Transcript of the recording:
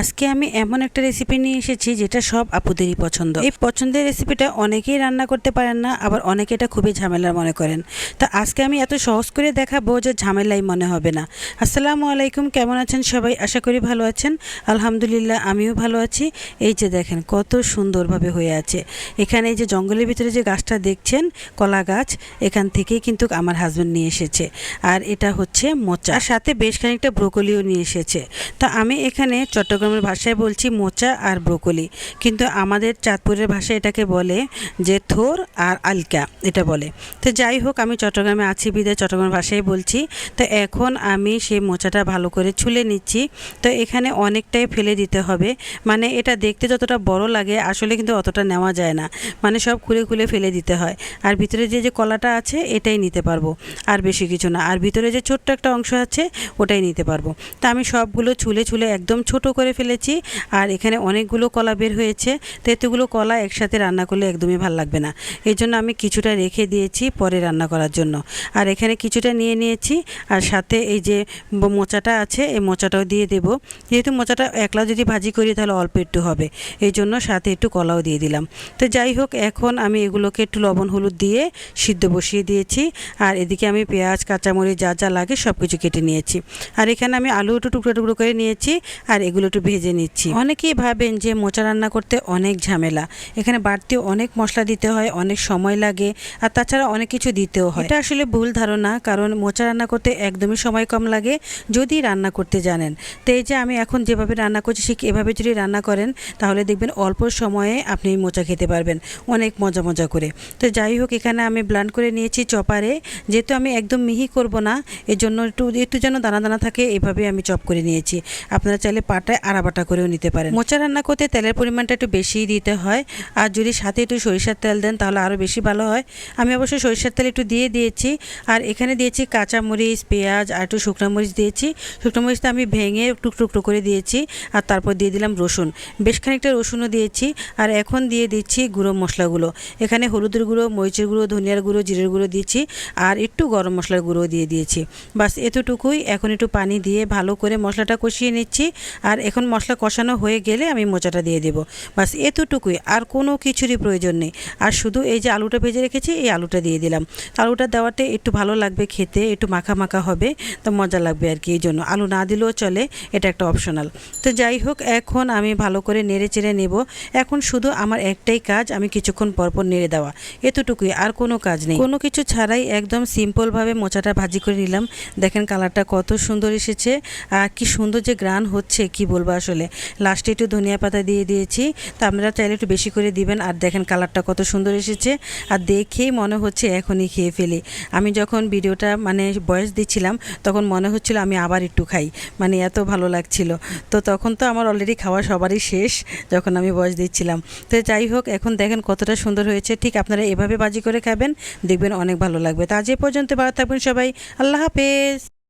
আজকে আমি এমন একটা রেসিপি নিয়ে এসেছি যেটা সব আপুদেরই পছন্দ। এই পছন্দের রেসিপিটা অনেকেই রান্না করতে পারেন না, আবার অনেকে এটা খুবই ঝামেলার মনে করেন। তা আজকে আমি এত সহজ করে দেখাবো যে ঝামেলাই মনে হবে না। আসসালামু আলাইকুম, কেমন আছেন সবাই? আশা করি ভালো আছেন। আলহামদুলিল্লাহ, আমিও ভালো আছি। এই যে দেখেন, কত সুন্দরভাবে হয়ে আছে। এখানে এই যে জঙ্গলের ভিতরে যে গাছটা দেখছেন, কলা গাছ, এখান থেকেই কিন্তু আমার হাজব্যান্ড নিয়ে এসেছে। আর এটা হচ্ছে মোচা। সাথে বেশ খানিকটা ব্রোকলিও নিয়ে এসেছে। তা আমি এখানে চট্টগ্রামের ভাষায় বলছি মোচা আর ব্রোকলি। কিন্তু আমাদের চাঁদপুরের ভাষায় এটাকে বলে যে থোর আর আলকা, এটা বলে। তো যাই হোক, আমি চট্টগ্রামে আছি, বিদায় চট্টগ্রামের ভাষায় বলছি। তো এখন আমি সেই মোচাটা ভালো করে ছুলে নিচ্ছি। তো এখানে অনেকটাই ফেলে দিতে হবে। মানে এটা দেখতে যতটা বড় লাগে, আসলে কিন্তু অতটা নেওয়া যায় না। মানে সব খুলে খুলে ফেলে দিতে হয়। আর ভিতরে যে যে কলাটা আছে, এটাই নিতে পারব। আর বেশি কিছু না। আর ভিতরে যে ছোট্ট একটা অংশ আছে, ওটাই নিতে পারব। তা আমি সবগুলো ছুলে ছুলে একদম ছোট করে ফেলেছি। আর এখানে অনেকগুলো কলা বের হয়েছে। তো এতগুলো কলা একসাথে রান্না করলে একদমই ভালো লাগবে না। এই জন্য আমি কিছুটা রেখে দিয়েছি পরে রান্না করার জন্য। আর এখানে কিছুটা নিয়ে নিয়েছি। আর সাথে এই যে মোচাটা আছে, এই মোচাটাও দিয়ে দেব। যেহেতু মোচাটা একলা যদি ভাজি করি তাহলে অল্প একটু হবে। এই জন্য সাথে একটু কলাও দিয়ে দিলাম। তো যাই হোক, এখন আমি এগুলোকে একটু লবণ, হলুদ দিয়ে সিদ্ধ বসিয়ে দিয়েছি। আর এদিকে আমি পেঁয়াজ, কাঁচামরিচ যা যা লাগে সব কিছু কেটে নিয়েছি। আর এখানে আমি আলু একটু টুকরো টুকরো করে নিয়েছি। আর এগুলো একটু ভেজে নিচ্ছি। অনেকেই ভাবেন যে মোচা রান্না করতে অনেক ঝামেলা। এখানে বাড়তি অনেক মশলা দিতে হয়, অনেক সময় লাগে, আর তাছাড়া অনেক কিছু দিতেও হয়। এটা আসলে ভুল ধারণা, কারণ মোচা রান্না করতে একদমই সময় কম লাগে যদি রান্না করতে জানেন। তো এই যে আমি এখন যেভাবে রান্না করছি, ঠিক এভাবে যদি রান্না করেন, তাহলে দেখবেন অল্প সময়ে আপনি মোচা খেতে পারবেন, অনেক মজা মজা করে। তো যাই হোক, এখানে আমি ব্লান্ড করে নিয়েছি চপারে। যেহেতু আমি একদম মিহি করব না এর জন্য একটু একটু যেন দানা দানা থাকে, এভাবে আমি চপ করে নিয়েছি। আপনারা চাইলে পাটায় আড়াবাটা করেও নিতে পারেন। মোচা রান্না করতে তেলের পরিমাণটা একটু বেশিই দিতে হয়। আর যদি সাথে একটু সরিষার তেল দেন তাহলে আরও বেশি ভালো হয়। আমি অবশ্যই সরিষার তেল একটু দিয়ে দিয়েছি। আর এখানে দিয়েছি কাঁচামরিচ, পেঁয়াজ আর একটু শুকনো মরিচ দিয়েছি। শুকনো মরিচটা আমি ভেঙে টুকরো করে দিয়েছি। আর তারপর দিয়ে দিলাম রসুন। বেশ খানিকটা রসুনও দিয়েছি। আর এখন দিয়ে দিচ্ছি গুঁড়ো মশলাগুলো। এখানে হলুদের গুঁড়ো, মরিচের গুঁড়ো, ধনিয়ার গুঁড়ো, জিরের গুঁড়ো দিয়েছি। আর একটু গরম মশলার গুঁড়ো দিয়ে দিয়েছি। বাস এতটুকুই। এখন একটু পানি দিয়ে ভালো করে মশলাটা কষিয়ে নিচ্ছি। আর এখন মশলা কষানো হয়ে গেলে আমি মোচাটা দিয়ে দেবো। বাস এতটুকুই, আর কোনো কিছুরই প্রয়োজন নেই। আর শুধু এই যে আলুটা ভেজে রেখেছি, এই আলুটা দিয়ে দিলাম। আলুটা দেওয়াতে একটু ভালো লাগবে খেতে, একটু মাখা মাখা হবে, তো মজা লাগবে আর কি এই জন্য। আলু না দিলেও চলে, এটা একটা অপশনাল তো যাই হোক, এখন আমি ভালো করে নেড়ে চেড়ে নেব। এখন শুধু আমার একটাই কাজ, আমি কিছুক্ষণ পরপর নেড়ে দেওয়া। এতটুকুই, আর কোনো কাজ নেই। কোনো কিছু ছাড়াই একদম সিম্পলভাবে মোচাটা ভাজি করে নিলাম। দেখেন কালারটা কত সুন্দর এসেছে, আর কি সুন্দর যে গ্রান হচ্ছে, কি বলব আসলে। লাস্টে একটু ধনিয়া পাতা দিয়ে দিয়েছি। তা আপনারা চাইলে একটু বেশি করে দিবেন। আর দেখেন কালারটা কত সুন্দর এসেছে। আর দেখেই মনে হচ্ছে এখনই খেয়ে ফেলি। আমি যখন ভিডিওটা মানে বয়স দিচ্ছিলাম, তখন মনে হচ্ছিল আমি আবার একটু খাই। মানে এত ভালো লাগছিল। তো তখন তো আমার অলরেডি খাওয়া সবারই শেষ, যখন আমি বয়স দিচ্ছিলাম। তো যাই হোক, এখন দেখেন কতটা সুন্দর হয়েছে। ঠিক আপনারা এভাবে বাজি করে খাবেন, দেখবেন অনেক ভালো লাগবে। তা আজ এ পর্যন্ত ভালো থাকবেন সবাই। আল্লাহ হাফেজ।